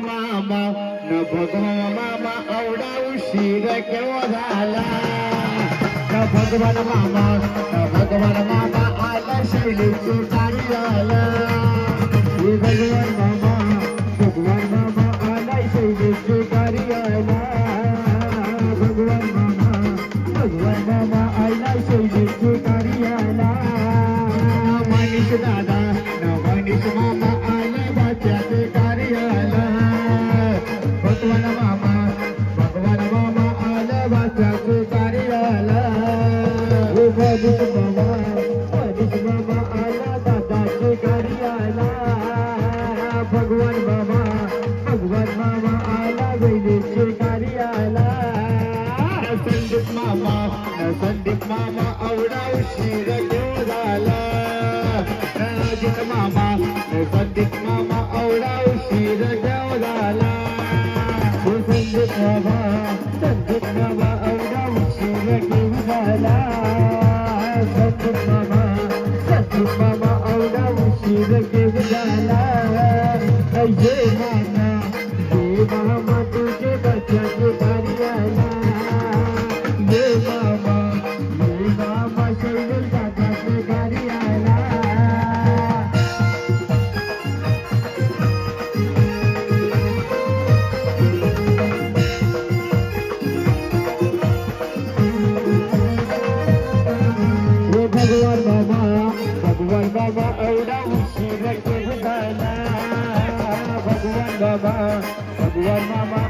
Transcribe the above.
मामा न भगवान मामा एवढा उशीर केव्हा झाला न भगवान मामा न भगवान मामा आला शैलीचे भगवान मामा मनीष दादा मनीष मामा आला बाच्याचे भगवान मामा भगवान मामा आला बाच्याचे कार्य मनीष मामा मनीष मामा आला दादाचे भगवान मामा भगवान मामा संदीप मामा संदीप मामा आवडा उशीर घेऊ झाला. अजित मामा संदीप मामा आवडा उशीर घेऊ झाला. संदीप मामा संदीप मामा आवडा उशीर घेऊ झाला. संदीप मामा संदीप मामा आवडा उशीर घेऊ झाला. ये मामा. एवढा उशीर केव्हा झाला भगवान बाबा भगवान बाबा